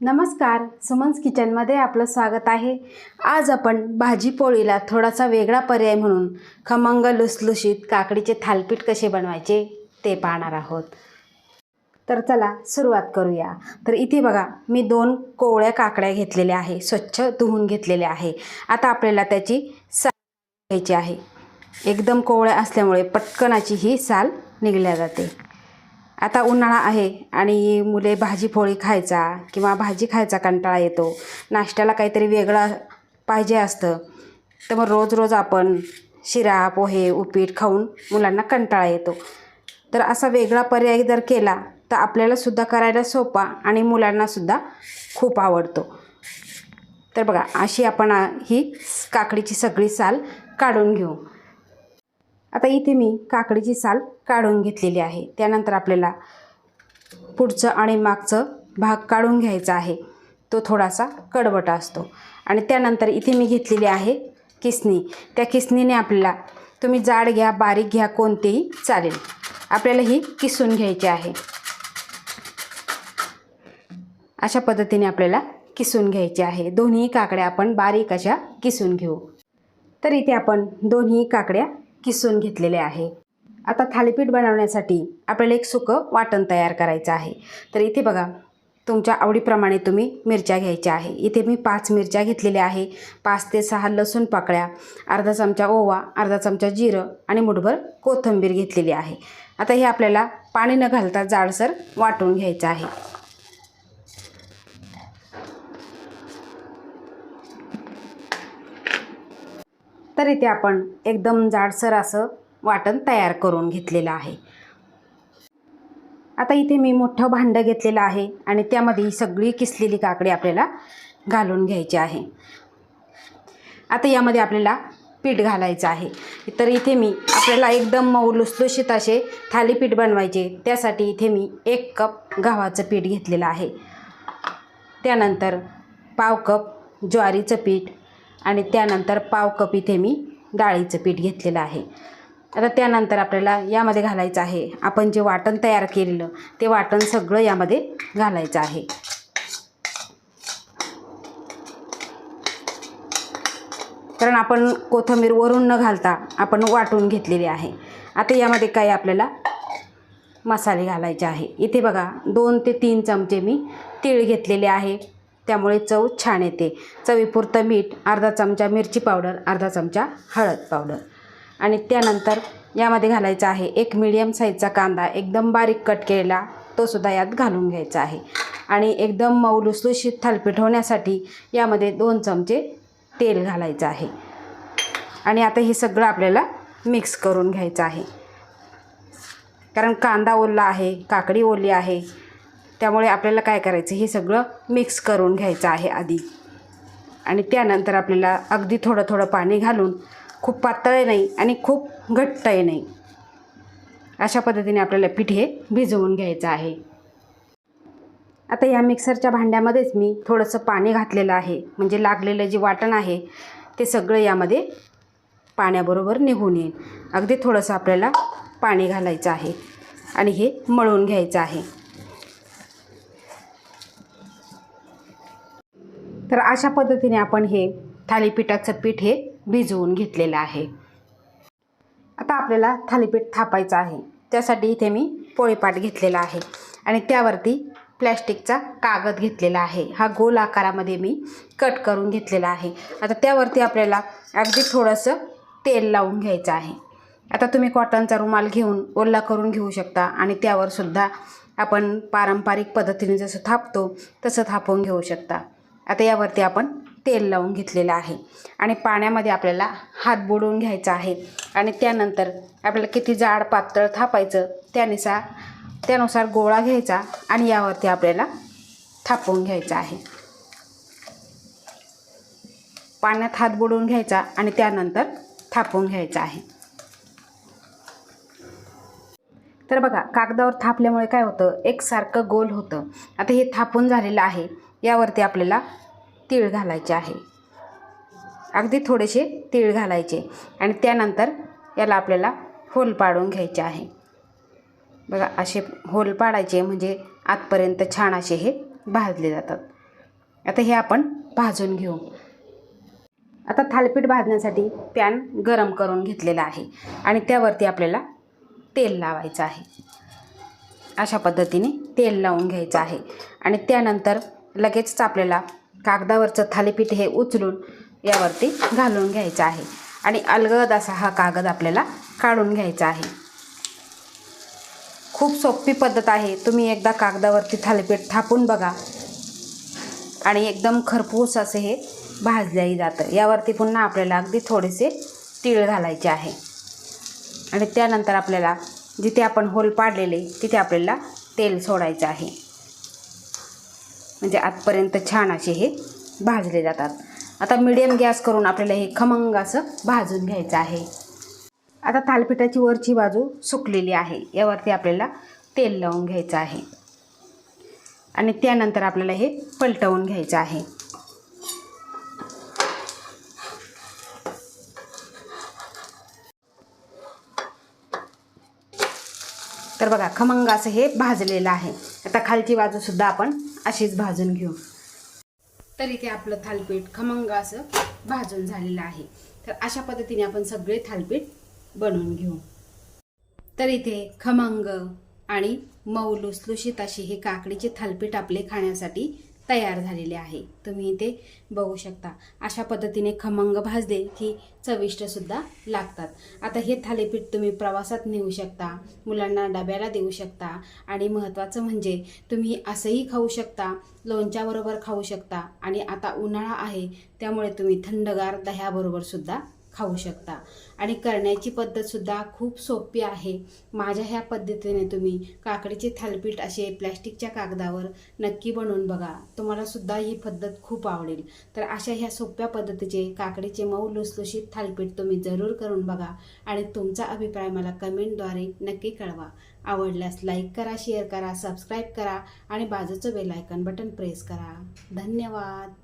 नमस्कार सुमन्स किचनमध्ये आपलं स्वागत आहे. आज आपण भाजीपोळीला थोडासा वेगळा पर्याय म्हणून खमंग लुसलुशीत काकडीचे थालपीठ कसे बनवायचे ते पाहणार आहोत. तर चला सुरुवात करूया. तर इथे बघा मी दोन कोवळ्या काकड्या घेतलेल्या आहे स्वच्छ धुवून घेतलेल्या आहे. आता आपल्याला त्याची साल घ्यायची आहे. एकदम कोवळ्या असल्यामुळे पटकनाची ही साल निघल्या जाते. आता उन्हाळा आहे आणि मुले भाजी पोळी खायचा किंवा भाजी खायचा कंटाळा येतो. नाश्त्याला काहीतरी वेगळं पाहिजे असतं. तर मग रोज रोज आपण शिरा पोहे उपीट खाऊन मुलांना कंटाळा येतो. तर असा वेगळा पर्याय जर केला तर आपल्यालासुद्धा करायला सोपा आणि मुलांनासुद्धा खूप आवडतो. तर बघा अशी आपण ही काकडीची सगळी साल काढून घेऊ. आता इथे मी काकडीची साल काढून घेतलेली आहे. त्यानंतर आपल्याला पुढचं आणि मागचं भाग काढून घ्यायचा आहे. तो थोडासा कडवटा असतो. आणि त्यानंतर इथे मी घेतलेली आहे किसनी. त्या किसनीने आपल्याला तुम्ही जाड घ्या बारीक घ्या कोणतेही चालेल. आपल्याला ही किसून घ्यायची आहे. अशा पद्धतीने आपल्याला किसून घ्यायची आहे. दोन्ही काकड्या आपण बारीक अशा किसून घेऊ. तर इथे आपण दोन्ही काकड्या किसून घेतलेले आहे. आता थालीपीठ बनवण्यासाठी आपल्याला एक सुकं वाटण तयार करायचं आहे. तर इथे बघा तुमच्या आवडीप्रमाणे तुम्ही मिरच्या घ्यायच्या आहे. इथे मी पाच मिरच्या घेतलेल्या आहे. पाच ते सहा लसूण पाकळ्या अर्धा चमचा ओवा अर्धा चमचा जिरं आणि मुठभर कोथिंबीर घेतलेली आहे. आता हे आपल्याला पाणी न घालता जाडसर वाटून घ्यायचं आहे. तर इथे आपण एकदम जाडसर असं वाटण तयार करून घेतलेलं आहे. आता इथे मी मोठं भांडं घेतलेलं आहे आणि त्यामध्ये सगळी किसलेली काकडी आपल्याला घालून घ्यायची आहे. आता यामध्ये आपल्याला पीठ घालायचं आहे. तर इथे मी आपल्याला एकदम मऊ लुसलुशीत असे थालीपीठ बनवायचे. त्यासाठी इथे मी एक कप गव्हाचं पीठ घेतलेलं आहे. त्यानंतर पाव कप ज्वारीचं पीठ आणि त्यानंतर पाव कप इथे मी डाळीचं पीठ घेतलेलं आहे. आता त्यानंतर आपल्याला यामध्ये घालायचं आहे. आपण जे वाटण तयार केलेलं ते वाटण सगळं यामध्ये घालायचं आहे. कारण आपण कोथंबीर वरून न घालता आपण वाटून घेतलेली आहे. आता यामध्ये काय आपल्याला मसाले घालायचे आहे. इथे बघा दोन ते तीन चमचे मी तीळ घेतलेले आहे. त्यामुळे चव छान येते. चवीपुरतं मीठ अर्धा चमचा मिरची पावडर अर्धा चमचा हळद पावडर. आणि त्यानंतर यामध्ये घालायचा आहे एक मिडियम साईजचा कांदा एकदम बारीक कट केलेला तोसुद्धा यात घालून घ्यायचा आहे. आणि एकदम मऊ लुसलुशीत थालपीठ होण्यासाठी यामध्ये दोन चमचे तेल घालायचं आहे. आणि आता हे सगळं आपल्याला मिक्स करून घ्यायचं आहे. कारण कांदा ओलला आहे काकडी ओली आहे त्यामुळे आपल्याला काय करायचं हे सगळं मिक्स करून घ्यायचं आहे आधी. आणि त्यानंतर आपल्याला अगदी थोडं थोडं पाणी घालून खूप पातळ नाही आणि खूप घट्टही नाही. अशा पद्धतीने आपल्याला पीठ हे भिजवून घ्यायचं आहे. आता या मिक्सरच्या भांड्यामध्येच मी थोडंसं पाणी घातलेलं आहे. म्हणजे लागलेलं जे वाटण आहे ते सगळं यामध्ये पाण्याबरोबर निघून येईल. अगदी थोडंसं आपल्याला पाणी घालायचं आहे आणि हे मळून घ्यायचं आहे. तर अशा पद्धतीने आपण हे थालीपीठाचं पीठ हे भिजवून घेतलेलं आहे. आता आपल्याला थालीपीठ थापायचं आहे. त्यासाठी इथे मी पोळीपाट घेतलेला आहे आणि त्यावरती प्लॅस्टिकचा कागद घेतलेला आहे. हा गोल आकारामध्ये मी कट करून घेतलेला आहे. आता त्यावरती आपल्याला अगदी थोडंसं तेल लावून घ्यायचं आहे. आता तुम्ही कॉटनचा रुमाल घेऊन ओला करून घेऊ शकता आणि त्यावरसुद्धा आपण पारंपरिक पद्धतीने जसं थापतो तसं थापवून घेऊ शकता. आता यावरती आपण तेल लावून घेतलेलं आहे. आणि पाण्यामध्ये आपल्याला हात बुडवून घ्यायचा आहे. आणि त्यानंतर आपल्याला किती जाड पातळ थापायचं त्यानुसार त्यानुसार गोळा घ्यायचा आणि यावरती आपल्याला थापवून घ्यायचा आहे. पाण्यात हात बुडवून घ्यायचा आणि त्यानंतर थापवून घ्यायचा आहे. तर बघा कागदावर थापल्यामुळे काय होतं? एकसारखं गोल होतं. आता हे थापून झालेलं आहे. यावरती आपल्याला तीळ घालायचे आहे. अगदी थोडेसे तीळ घालायचे आणि त्यानंतर याला आपल्याला होल पाडून घ्यायचे आहे. बघा असे होल पाडायचे म्हणजे आतपर्यंत छान असे हे भाजले जातात. आता हे आपण भाजून घेऊ. आता थालीपीठ भाजण्यासाठी पॅन गरम करून घेतलेला आहे आणि त्यावरती आपल्याला तेल लावायचं आहे. अशा पद्धतीने तेल लावून घ्यायचं आहे आणि त्यानंतर लगेचच आपल्याला कागदावरचं थालीपीठ हे उचलून यावरती घालून घ्यायचं आहे. आणि अलगद असा हा कागद आपल्याला काढून घ्यायचा आहे. खूप सोपी पद्धत आहे. तुम्ही एकदा कागदावरती थालीपीठ थापून बघा. आणि एकदम खरपूस असे हे भाजल्याही जातं. यावरती पुन्हा आपल्याला अगदी थोडेसे तीळ घालायचे आहे. आणि त्यानंतर आपल्याला जिथे आपण होल पाडलेले तिथे आपल्याला तेल सोडायचं आहे. म्हणजे आतपर्यंत छान असे हे भाजले जातात. आता मिडियम गॅस करून आपल्याला हे खमंग असं भाजून घ्यायचं आहे. आता थालपिठाची वरची बाजू सुकलेली आहे. यावरती आपल्याला तेल लावून घ्यायचं आहे. आणि त्यानंतर आपल्याला हे पलटवून घ्यायचं आहे. तर बघा खमंग असं हे भाजलेलं आहे. आता खालची बाजूसुद्धा आपण असेच भाजून घेऊ. तर इथे आपलं थालपीठ खमंग असं भाजून झालेलं आहे. तर अशा पद्धतीने आपण सगळे थालपीठ बनवून घेऊ. तर इथे खमंग आणि मऊ लुसलुशीत अशी हे काकडीचे थालपीठ आपले खाण्यासाठी तयार झालेले आहे. तुम्ही इथे बघू शकता. अशा पद्धतीने खमंग भाजले की चविष्टसुद्धा लागतात. आता हे थालीपीठ तुम्ही प्रवासात नेऊ शकता मुलांना डब्याला देऊ शकता आणि महत्त्वाचं म्हणजे तुम्ही असंही खाऊ शकता लोणच्याबरोबर खाऊ शकता आणि आता उन्हाळा आहे त्यामुळे तुम्ही थंडगार दह्याबरोबरसुद्धा खाऊ शकता. आणि करण्याची पद्धतसुद्धा खूप सोपी आहे. माझ्या ह्या पद्धतीने तुम्ही काकडीचे थालपीठ असे प्लॅस्टिकच्या कागदावर नक्की बनवून बघा. तुम्हाला सुद्धा ही पद्धत खूप आवडेल. तर अशा ह्या सोप्या पद्धतीचे काकडीचे मऊ लुसलुशीत थालपीठ तुम्ही जरूर करून बघा आणि तुमचा अभिप्राय मला कमेंटद्वारे नक्की कळवा. आवडल्यास लाईक करा शेअर करा सबस्क्राईब करा आणि बाजूचं बेलायकन बटन प्रेस करा. धन्यवाद.